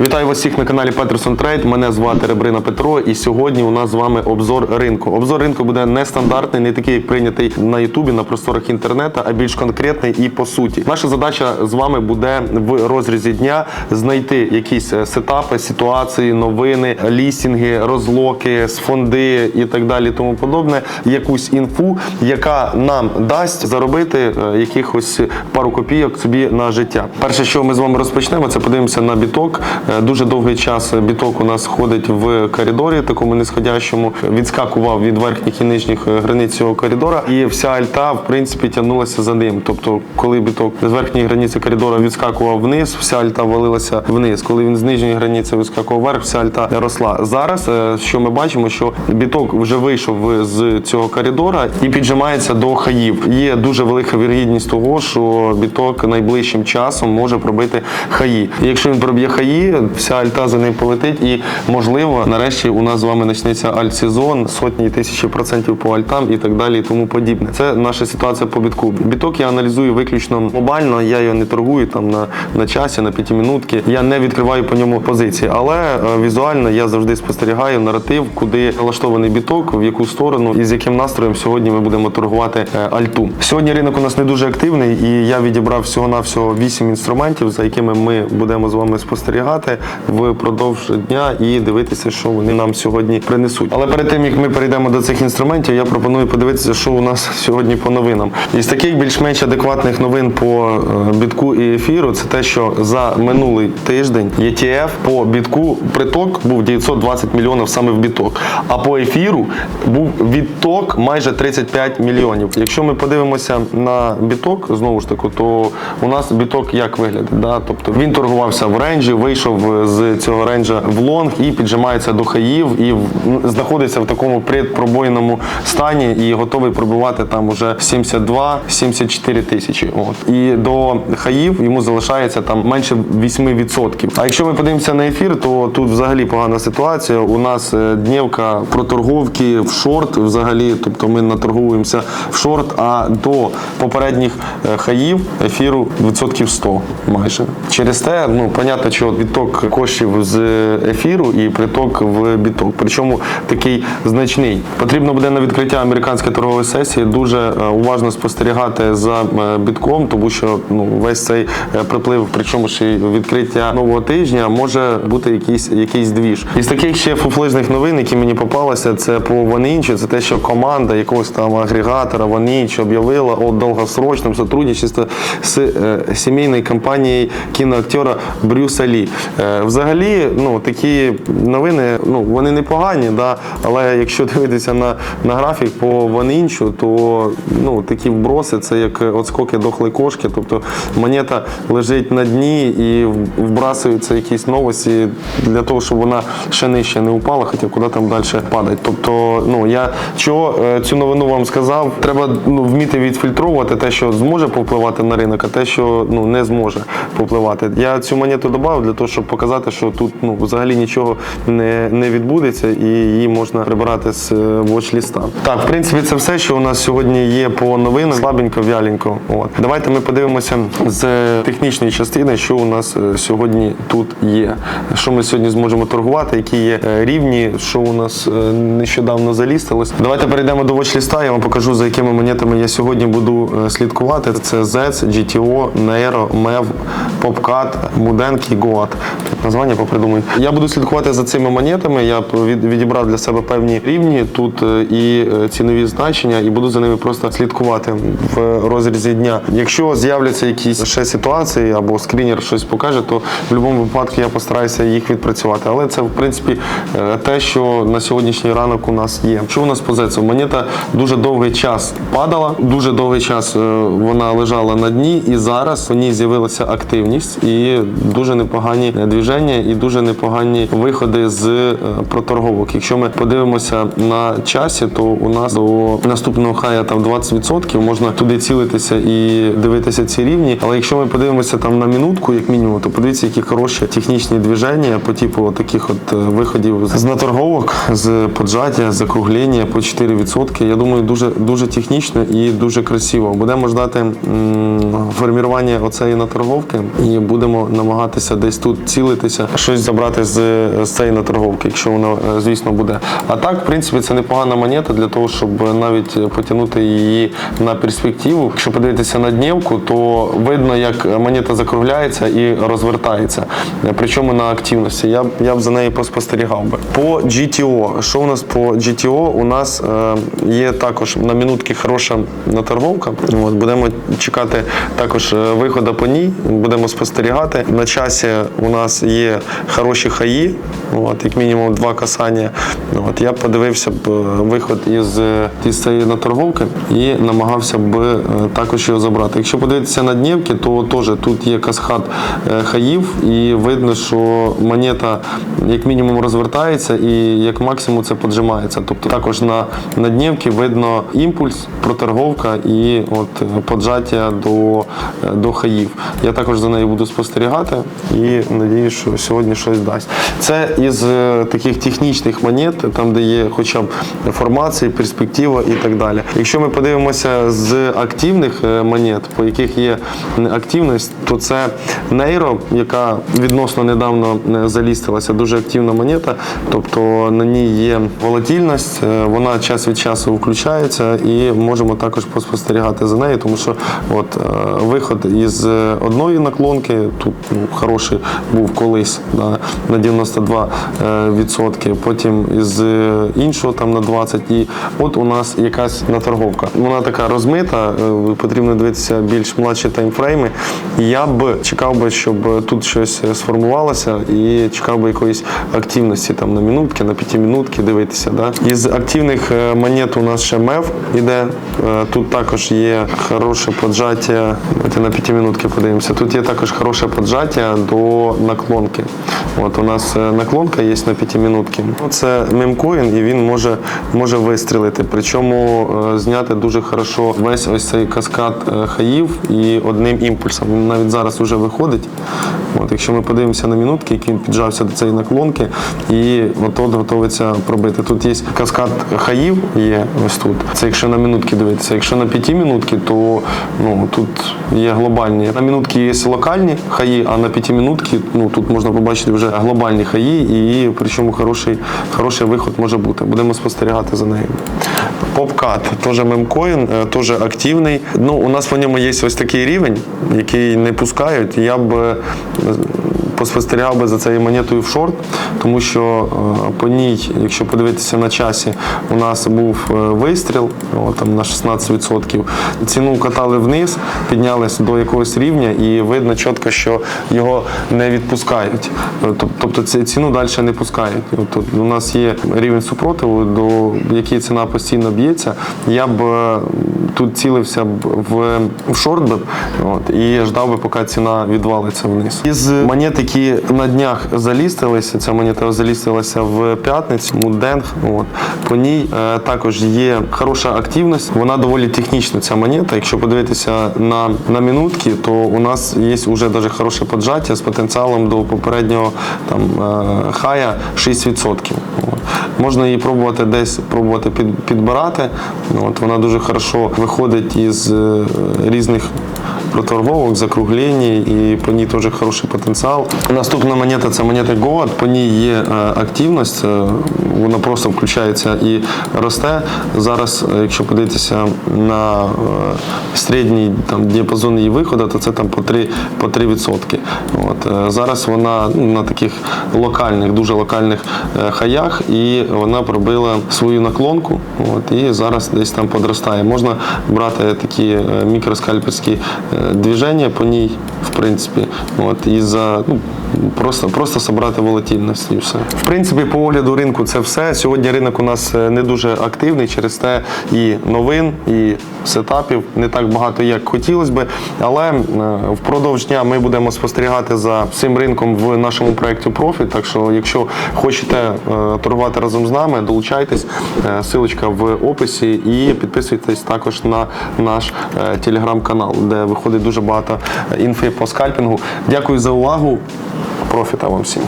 Вітаю вас всіх на каналі Peterson Trade. Мене звати Ребрина Петро, і сьогодні у нас з вами обзор ринку. Обзор ринку буде нестандартний, не такий, як прийнятий на Ютубі, на просторах інтернету, а більш конкретний і по суті. Наша задача з вами буде в розрізі дня знайти якісь е, сетапи, ситуації, новини, лістінги, розлоки, фонди і так далі, тому подобне. Якусь інфу, яка нам дасть заробити е, якихось пару копійок собі на життя. Перше, що ми з вами розпочнемо, це подивимося на біток. Е, Дуже довгий час біток у нас ходить в коридорі, такому нисходящому. Відскакував від верхніх і нижніх е, границь цього коридора, і вся альта, в принципі, тягнулася за ним. Тобто, коли біток з верхньої границі коридора відскакував вниз, вся альта валилася вниз. Коли він з нижньої границі вискакував вверх, вся альта росла. Зараз е, що ми бачимо, що біток вже вийшов з цього коридора і піджимається до хаїв. Є дуже велика вірогідність того, що біток найближчим часом може пробити хаї. Якщо він проб'є хаї, вся альта за ним полетить, і можливо, нарешті у нас з вами почнеться альт-сезон, сотні тисячі процентів по альтам і так далі, і тому подібне. Це наша ситуація по бітку. Біток я аналізую виключно мобільно, я його не торгую там на, на часі, на п'ятимінутки. Я не відкриваю по ньому позиції, але е, візуально я завжди спостерігаю наратив, куди налаштований біток, в яку сторону і з яким настроєм сьогодні ми будемо торгувати е, альту. Сьогодні ринок у нас не дуже активний, і я відібрав всього навсього 8 інструментів, за якими ми будемо з вами спостерігати впродовж дня і дивитися, що вони нам сьогодні принесуть. Але перед тим як ми перейдемо до цих інструментів, я пропоную подивитися, що у нас сьогодні по новинам. Із таких більш-менш адекватних новин по е, бітку і ефіру, це те, що за минулий тиждень ETF по бітку приток був 920 мільйонів саме в біток, а по ефіру був відток майже 35 мільйонів. Якщо ми подивимося на біток, знову ж таки, то у нас біток як виглядає? Да? Тобто він торгувався в ренджі, вийшов з цього ренджа в лонг і піджимається до хаїв і в- ну, знаходиться в такому предпробойному стані і готовий пробивати там уже 72-74 тисячі. От. І до хаїв йому залишається там менше 8%. А якщо ми подивимося на ефір, то тут взагалі погана ситуація. У нас е, днівка проторговки в шорт взагалі, тобто ми наторгуємося в шорт, а до попередніх е, хаїв ефіру відсотків 100 майже. Через те, ну, понятно, що відток коштів з ефіру і приток в біток. Причому такий значний. Потрібно буде на відкриття американської торгової сесії дуже е, уважно спостерігати за е, бітком, тому що ну, весь цей е, приплив, причому ще відкриття нового тижня, може бути якийсь, якийсь двіж. Із таких ще фуфлижних новин, які мені попалися, це по Ванінчу, це те, що команда якогось там агрегатора Ванінч об'явила о довгосрочному сотрудничестві з сімейною компанією кіноактера Брюса Лі. Е, взагалі, ну такі новини, ну вони непогані, да, але якщо дивитися на, на графік по Ванінчу, то ну такі вброси це як отскоки дохлої кошки. Тобто монета лежить на дні і вбрасуються якісь новості для того, щоб вона ще нижче не упала, хоча куди там далі падать. Тобто, ну я що е, цю новину вам сказав, треба ну, вміти відфільтровувати те, що зможе повпливати на ринок, а те, що ну не зможе повпливати. Я цю монету додав для того, щоб показати, що тут ну взагалі нічого не, не відбудеться і її можна прибирати з вочліста. Так, в принципі, це все, що у нас сьогодні є по новинам. Слабенько, вяленько. От давайте ми подивимося з технічної частини, що у нас е, сьогодні тут є. Що ми сьогодні зможемо торгувати, які є е, рівні, що у нас е, нещодавно залістилось. Давайте перейдемо до вочліста. Я вам покажу, за якими монетами я сьогодні буду е, слідкувати. Це ZEC, GTO, Nero, MEV, PopCat, Mudenk і Goat. Названня попридумаю. Я буду слідкувати за цими монетами. Я від- відібрав для себе певні рівні тут е, і е, цінові значення, і буду за ними просто слідкувати в розрізі дня. Якщо з'являться якісь ще ситуації або скрінер щось покаже, то в будь-якому випадку я постараюся їх відпрацювати. Але це в принципі е, те, що на сьогоднішній ранок у нас є. Що у нас по зецу? Монета дуже довгий час падала, дуже довгий час вона лежала на дні, і зараз у ній з'явилася активність і дуже непогані движення, і дуже непогані виходи з е, проторговок. Якщо ми подивимося на часі, то у нас до наступного хая там 20% можна туди цілитися і дивитися ці рівні. Але якщо ми подивимося там на минутку, як мінімум, то подивіться, які хороші технічні движення по типу таких от е, виходів з наторговок, з поджаття, закруглення по 4%. Я думаю, дуже дуже технічно і дуже красиво. Будемо ждати м, формування оцеї наторговки і будемо намагатися десь тут цілитися, щось забрати з, з цієї наторговки, якщо вона, е, звісно, буде. А так, в принципі, це непогана монета для того, щоб навіть потягнути її на перспективу. Якщо подивитися на днівку, то видно, як монета закругляється і розвертається. Е, Причому на активності. Я, я б за нею поспостерігав би. По GTO. Що у нас по GTO? У нас е, є також на минутки хороша наторговка. От, будемо чекати також е, виходу по ній, будемо спостерігати. На часі у нас є хороші хаї, от, як мінімум два касання. От, я подивився б е, виход із, е, із цієї наторговки і намагався б е, також його забрати. Якщо подивитися на днівки, то теж тут є каскад хаїв, і видно, що монета як мінімум розвертається і як максимум це поджимається. Тобто також на, на днівки видно імпульс, проторговка і от поджаття до, до хаїв. Я також за нею буду спостерігати і надіюсь, що сьогодні щось дасть. Це із е, таких технічних монет, там де є хоча б формації, перспектива і так далі. Якщо ми подивимося з активних е, монет, по яких є активність, то це Нейро, яка відносно недавно е, залістилася, дуже активна монета. Тобто на ній є волатильність, е, вона час від часу включається і можемо також поспостерігати за нею, тому що от виход із одної наклонки, тут ну, хороший був колись на, на 92 е, відсотки, потім із е, іншого там на 20, і от у нас якась наторговка. Вона така розмита, е, потрібно дивитися більш младші таймфрейми. Я б чекав би, щоб тут щось сформувалося і чекав би якоїсь активності там на минутки, на п'ятимінутки дивитися. Да? Із активних монет у нас ще МЕВ іде. Тут також є хороше поджаття. Давайте на п'ятимінутки подивимося. Тут є також хороше поджаття до наклонки. От у нас е, наклонка є на п'ятимінутки. Ну, Це мемкоін, і він може, може вистрілити. Причому е, зняти дуже хорошо весь ось цей каскад е, хаїв і одним імпульсом. Він навіть зараз вже виходить. От, якщо ми подивимося на минутки, як він піджався до цієї наклонки, і от от готовиться пробити. Тут є каскад хаїв, є ось тут. Це якщо на минутки дивитися. Якщо на п'яті минутки, то ну, тут є глобальні. На минутки є локальні хаї, а на п'яті минутки ну, тут можна побачити вже глобальні хаї, і причому хороший, хороший виход може бути. Будемо спостерігати за нею. Попкат, теж мемкоін, е, теж активний. Ну, у нас по ньому є ось такий рівень, який не пускають. Я б е, поспостерігав би за цією монетою в шорт, тому що е, по ній, якщо подивитися на часі, у нас був е, вистріл о, там, на 16%. Ціну катали вниз, піднялися до якогось рівня, і видно чітко, що його не відпускають. Е, Тобто ціну далі не пускають. От у нас є рівень супротиву, до який ціна постійно б'ється. Я б тут цілився б в, шорт от, і ждав би, поки ціна відвалиться вниз. Із монет, які на днях залістилися, ця монета залістилася в п'ятницю, Муденг. От, по ній е, також є хороша активність. Вона доволі технічна, ця монета. Якщо подивитися на, на минутки, то у нас є вже дуже хороше поджаття з потенціалом до попереднього там, е, хая 6%. От. Можна її пробувати десь пробувати під, підбирати. От, вона дуже хорошо виходить із е, різних проторговок, закруглень, і по ній теж хороший потенціал. Наступна монета це монета Goat, по ній є е, активність, вона просто включається і росте. Зараз, е, якщо подивитися на е, середній там, діапазон її виходу, то це там по 3%. По 3%. От, е, зараз вона ну, на таких локальних, дуже локальних хаях, і вона пробила свою наклонку. От, і зараз десь там подростає. Можна брати такі мікроскальперські движення по ній, в принципі. От, і за, ну, просто, просто собрати волатильність і все. В принципі, по огляду ринку це все. Сьогодні ринок у нас е, не дуже активний, через те і новин, і сетапів не так багато, як хотілося би. Але е, впродовж дня ми будемо спостерігати за цим ринком в нашому проєкті Профіт. Так що, якщо хочете е, торгувати разом з нами, долучайтесь. Силочка в описі і підписуйтесь також на наш телеграм-канал, де виходить дуже багато інфи по скальпінгу. Дякую за увагу. Профіта вам всім.